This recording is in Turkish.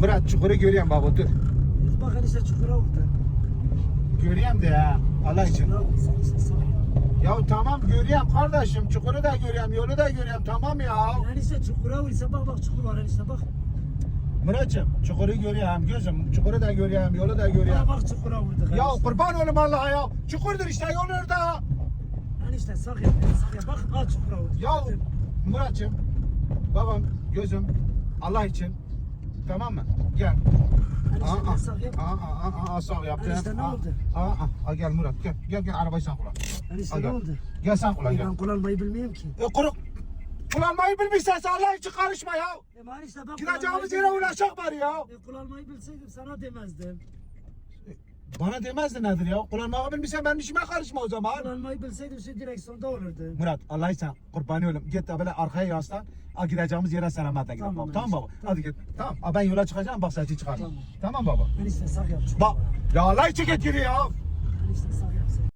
Murat çukuru görüyorum baba dur. Bak enişte çukura vurdu. Görüyorum de ya. Allah için. İşte ya. Tamam görüyorum kardeşim. Çukuru da görüyorum, yolu da görüyorum. Tamam ya. Enişte çukura vursa bak bak çukur var enişte bak. Murat'cığım çukuru görüyorum gözüm. Çukuru da görüyorum, yolu da Bak görüyorum. bak çukura vurdu. Ya enişte. kurban olayım Allah'a ya. Çukurdur işte yol orada. Sağ yap. Sağ yap. Bak al çukura vurdu. Ya Murat'cığım. Babam gözüm. Allah için. Tamam mı? Gel. Enişte Aa, aa, aa, aa, aa, sağ yaptın. Enişte ne oldu? Aa, aa, aa, gel Murat gel. Gel gel arabayı sen kullan. Enişte Al ne oldu? Gel sen kullan gel. Ben kullanmayı bilmiyorum ki. E, kuru, kullanmayı bilmişsen sen Allah için karışma ya. E enişte ben Gideceğimiz kullanmayı yere ulaşacak bari ya. E kullanmayı bilseydim sana demezdim. Bana demezdi nedir ya? Kullanmayı bilmişsen benim işime karışma o zaman. Kullanmayı bilseydim şu direksiyonda olurdu. Murat Allah için kurban olayım. Git de böyle arkaya yaslan. Al gideceğimiz yere selametle gidelim. Tamam, Tamam, tamam baba. enişte. Hadi git. Tamam. Aa, ben yola çıkacağım bak sesi çıkar. Tamam. Tamam baba. Enişte sağ yap çukura. Bak. Ya Allah için git ya.